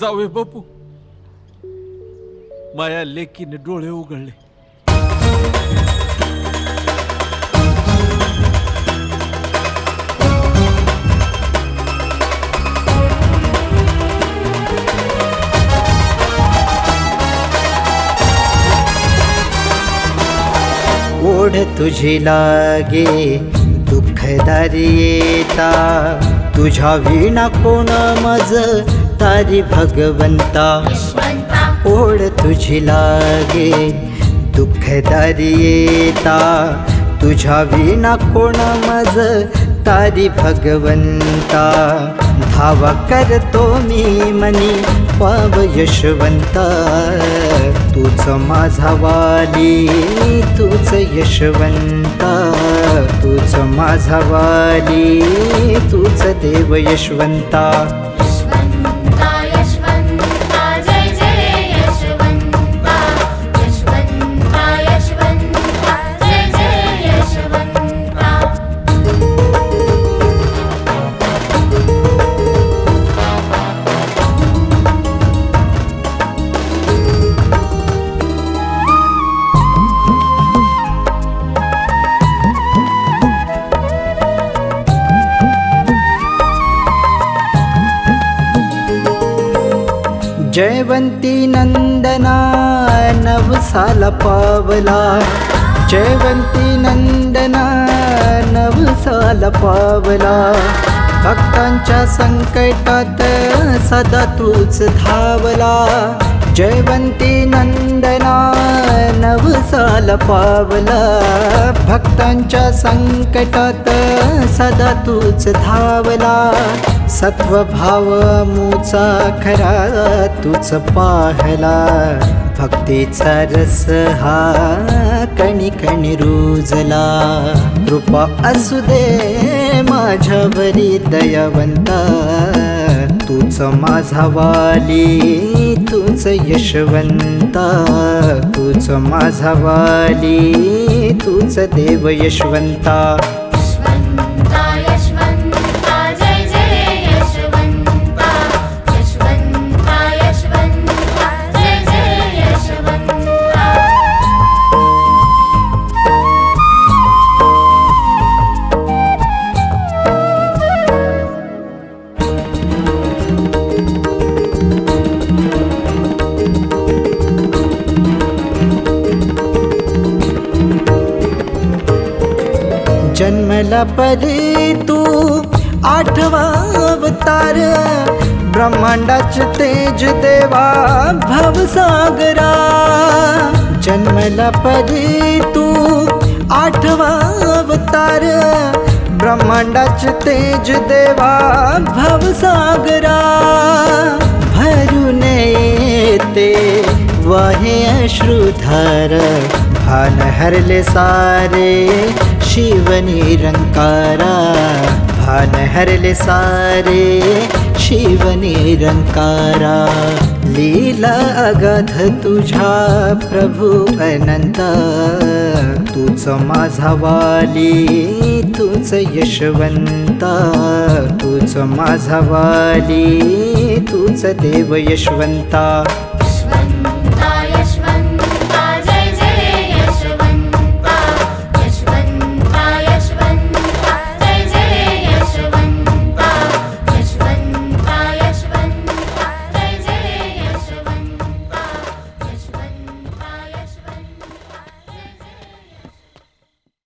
जावे बापू. माया लेकीने डोळे उघडले. ओढ तुझी लागे दुःखदारी येता. तुझ्या विणा कोण मज तारी भगवंता ओढ तुझी लागे दुःखदारी येता. तुझ्या विणा कोण मज तारी भगवंता. धावा करतो मी मनी पाव यशवंता. तूच माझा वाली तूच यशवंता. तूच माझा वाली तूच देव यशवंता. जयवंती नंदना नवसाला पावला. जयवंती नंदना नवसाला पावला. भक्तांच्या संकटात सदा तूच धावला. जयवंती नंदना नवसाला पावला. भक्तांच्या संकटात सदा तूच धावला. सत्वभाव मूचा खरा तूच पाहला. भक्तीचा रस हा कणी कणी रुजला. कृपा असू दे माझ्यावरी दयावंता. तूच माझा वाली तूच यशवंता. तूच माझा वाली तूच देव यशवंता. जन्मला परी तू. आठवा अवतार ब्रह्मांडाच तेज देवा भवसागरा. जन्मला परी तू. आठवा अवतार ब्रह्मांडाच तेज देवा भवसागरा. भरून येते वाहे अश्रुधार भान हरले सारे शिव निरंकारा भान हरले सारे शिव निरंकारा लीला अगाध तुझा प्रभु अनंत। तूच माझा वाली तूच यशवंता। तूच माझा वाली तूच देव यशवंता।